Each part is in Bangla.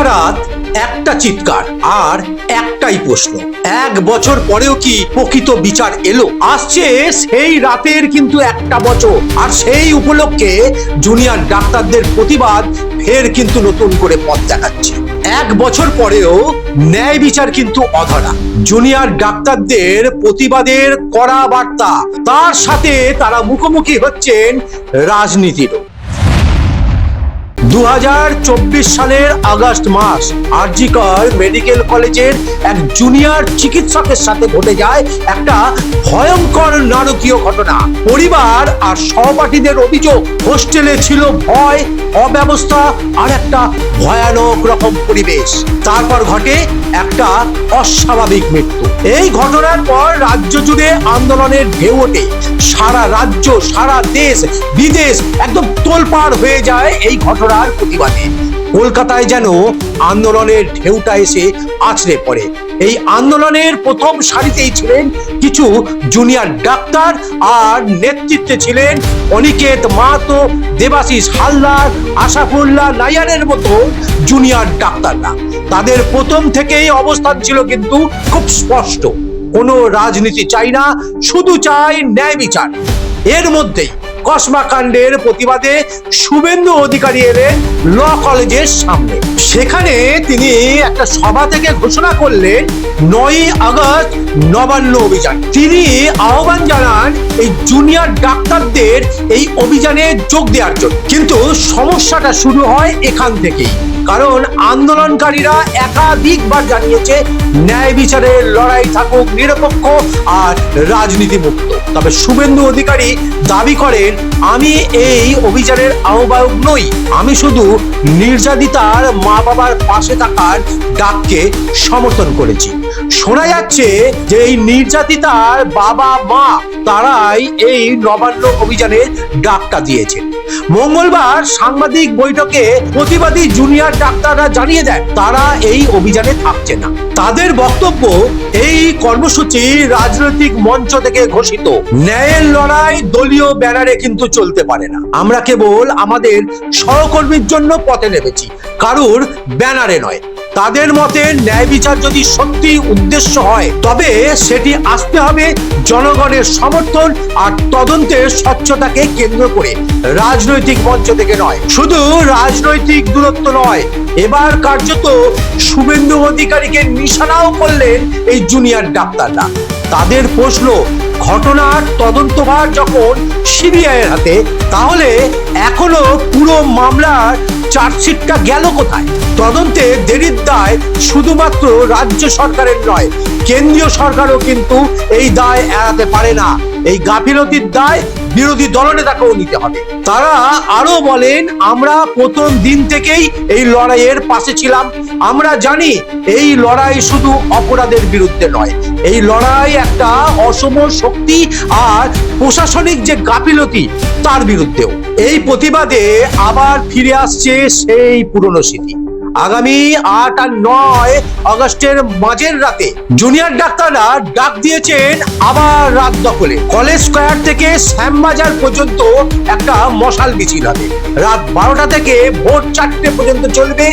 একটা রাত, একটা চিৎকার আর একটাই প্রশ্ন। এক বছর পরেও কি প্রকৃত বিচার এলো? আসছে সেই রাতের কিন্তু একটা বছর। আর সেই উপলক্ষে জুনিয়র ডাক্তারদের প্রতিবাদ ফের কিন্তু নতুন করে পথ দেখাচ্ছে। এক বছর পরেও ন্যায় বিচার কিন্তু অধরা। জুনিয়র ডাক্তারদের প্রতিবাদের কড়া বার্তা। তার সাথে তারা মুখোমুখি হচ্ছেন রাজনীতিরও। দু হাজার চব্বিশ সালের আগস্ট মাস আরজিকর মেডিকেল কলেজের এক জুনিয়র চিকিৎসকের সাথে ঘটে যায় একটা ভয়ঙ্কর নারকীয় ঘটনা। পরিবার আর সহপাঠীদের অভিযোগ, হোস্টেলে ছিল ভয়, অব্যবস্থা আর একটা ভয়ানক রকম পরিবেশ। তারপর ঘটে একটা অস্বাভাবিক মৃত্যু। এই ঘটনার পর রাজ্য জুড়ে আন্দোলনের ঢেউ ওঠে। সারা রাজ্য, সারা দেশ, বিদেশ একদম তোলপাড় হয়ে যায় এই ঘটনার প্রতিবাদে। কলকাতায় যেন আন্দোলনের ঢেউটা এসে আছড়ে পড়ে। এই আন্দোলনের প্রথম সারিতেই ছিলেন কিছু জুনিয়র ডাক্তার আর নেতৃত্বে ছিলেন অনিকেত মাহাতো, দেবাশিস হালদার, আশাফুল্লাহ নায়ারের মতো জুনিয়র ডাক্তাররা। তাদের প্রথম থেকেই অবস্থান ছিল কিন্তু খুব স্পষ্ট। কোনো রাজনীতি চাই না, শুধু চাই ন্যায় বিচার। এর মধ্যেই কসমা প্রতিবাদে শুভেন্দু অধিকারী এলেন ল কলেজের সামনে। সেখানে তিনি একটা সভা থেকে ঘোষণা করলেন নয় আগস্ট নবান্ন অভিযান। তিনি আহ্বান জানান এই জুনিয়র ডাক্তারদের এই অভিযানে যোগ দেওয়ার জন্য। কিন্তু সমস্যাটা শুরু হয় এখান থেকেই। কারণ আন্দোলনকারীরা একাধিকবার জানিয়েছে, ন্যায় বিচারের লড়াই থাকুক নিরপেক্ষ আর রাজনীতি মুক্ত তবে শুভেন্দু অধিকারী দাবি করেন, আমি এই অভিযানের আহ্বায়ক নই। আমি শুধু নির্যাতিতার মা বাবার পাশে থাকার ডাককে সমর্থন করেছি। শোনা যাচ্ছে যে এই নির্যাতিতার বাবা মা তারাই এই নবান্ন অভিযানের ডাকটা দিয়েছেন। মঙ্গলবার সাংবাদিক বৈঠকে প্রতিবাদী জুনিয়র ডাক্তাররা জানিয়ে দেয় তারা এই অভিযানে থাকছে না। তাদের বক্তব্য, এই কর্মসূচি রাজনৈতিক মঞ্চ থেকে ঘোষিত। ন্যায়ের লড়াই দলীয় ব্যানারে কিন্তু চলতে পারে না। আমরা কেবল আমাদের সহকর্মীর জন্য পথে নেমেছি, কারুর ব্যানারে নয়। তাদের মতে ন্যায় বিচার যদি সত্যি উদ্দেশ্য হয়, তবে সেটি আসতে হবে জনগণের সমর্থন আর তদন্তের স্বচ্ছতাকে কেন্দ্র করে। রাজনৈতিক মঞ্চ থেকে নয়, শুধু রাজনৈতিক দূরত্ব নয়, এবার কার্যত শুভেন্দু অধিকারীকে নিশানাও করলেন এই জুনিয়র ডাক্তাররা। তাদের প্রশ্ন, ঘটনার তদন্তভার যখন সিবিআই এর হাতে, তাহলে এখনও পুরো মামলার চার্জশিটটা গেল কোথায়? তদন্তে দেরির দায় শুধুমাত্র রাজ্য সরকারের নয়, কেন্দ্রীয় সরকারও কিন্তু এই দায় এড়াতে পারে না। এই গাফিলতির দায় বিরোধী দলনেতাকেও নিতে হবে। তারা আরও বলেন, আমরা প্রথম দিন থেকেই এই লড়াইয়ের পাশে ছিলাম। আমরা জানি এই লড়াই শুধু অপরাধের বিরুদ্ধে নয়। এই লড়াই একটা অসম শক্তি আর প্রশাসনিক যে গাফিলতি তার বিরুদ্ধেও। এই প্রতিবাদে আবার ফিরে আসছে সেই পুরনো স্মৃতি। আগামী আট আর নয় আগস্টের মাঝের রাতে জুনিয়র ডাক্তাররা ডাক দিয়েছেন আবার রাত দখলে। কলেজ স্কোয়ার থেকে শ্যামবাজার পর্যন্ত একটা মশাল মিছিল হবে। রাত বারোটা থেকে ভোর চারটে পর্যন্ত চলবে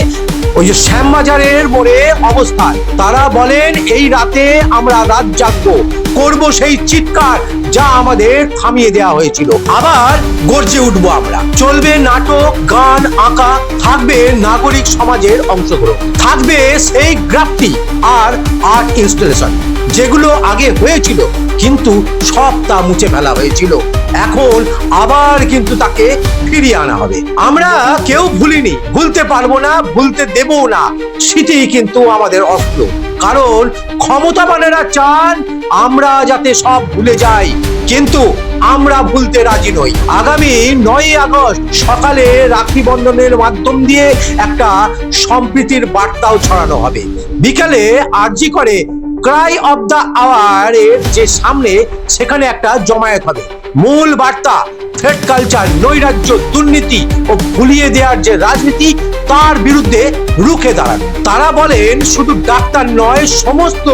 ওই যে শ্যামবাজারের মোড়ে অবস্থান। তারা বলেন, এই রাতে আমরা রাত জাগবো, করব সেই চিৎকার যা আমাদের থামিয়ে দেওয়া হয়েছিল। আবার গর্জে উঠবো আমরা। চলবে নাটক, গান, আঁকা, থাকবে নাগরিক সমাজের অংশগ্রহণ। থাকবে সেই গ্রাফটি আর আর্ট ইনস্টলেশন, যেগুলো আগে হয়েছিল, কিন্তু সব তা মুছে ফেলা হয়েছিল। এখন আবার কিন্তু তাকে ফিরিয়ে আনা হবে। আমরা কেউ ভুলিনি। ভুলতে পারব না, ভুলতে দেবও না। সেটাই কিন্তু আমাদের অস্ত্র। কারণ ক্ষমতাবানেরা চান আমরা যাতে সব ভুলে যাই। কিন্তু আমরা ভুলতে রাজি নই। আগামী নয় আগস্ট সকালে রাখি বন্ধনের মাধ্যম দিয়ে একটা সম্প্রীতির বার্তাও ছড়ানো হবে। বিকালে আরজি করে ক্রাই অফ দ্য আওয়ার এর যে সামনে, সেখানে একটা জমায়েত হবে। মূল বার্তা থ্রেড কালচার, নৈরাজ্য, দুর্নীতি ও ভুলিয়ে দেওয়ার যে রাজনীতি তার বিরুদ্ধে রুখে দাঁড়ান। তারা বলেন, শুধু ডাক্তার নয়, সমস্ত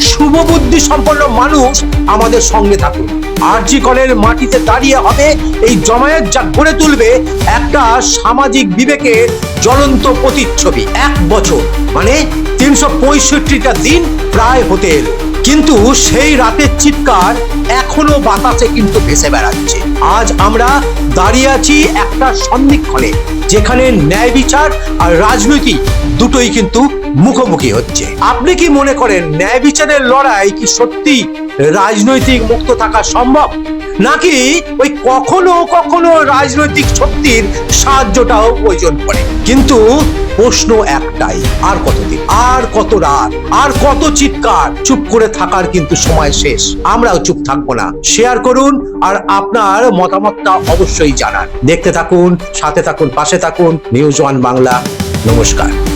শুভবুদ্ধি সম্পন্ন মানুষ আমাদের সঙ্গে থাকুন। আরজি কলের মাটিতে দাঁড়িয়ে হবে, এই জমায়েত যা গড়ে তুলবে, একটা সামাজিক বিবেকের জ্বলন্ত প্রতিচ্ছবি, এক বছর। মানে তিনশো পঁয়ষট্টিটা দিন প্রায় হতে এলো। কিন্তু সেই রাতের চিৎকার এখনও বাতাসে কিন্তু ভেসে বেড়াচ্ছে। আজ আমরা দাঁড়িয়ে আছি একটা সন্ধিক্ষণে, যেখানে ন্যায় বিচার আর রাজনীতি দুটোই কিন্তু মুখোমুখি হচ্ছে। আপনি কি মনে করেন ন্যায় বিচারের লড়াই কি সত্যি রাজনৈতিক মুক্ত থাকা সম্ভব? নাকি ওই কখনো কখনো রাজনৈতিক শক্তির সাহায্যটাও প্রয়োজন পড়ে? কিন্তু প্রশ্ন একটাই, আর কতদিন? আর কত রাত? আর কত চিৎকার? চুপ করে থাকার কিন্তু সময় শেষ। আমরাও চুপ থাকব না। শেয়ার করুন, আর আপনার মতামতটা অবশ্যই জানান। দেখতে থাকুন, সাথে থাকুন, পাশে থাকুন, নিউজ ওয়ান বাংলা। নমস্কার।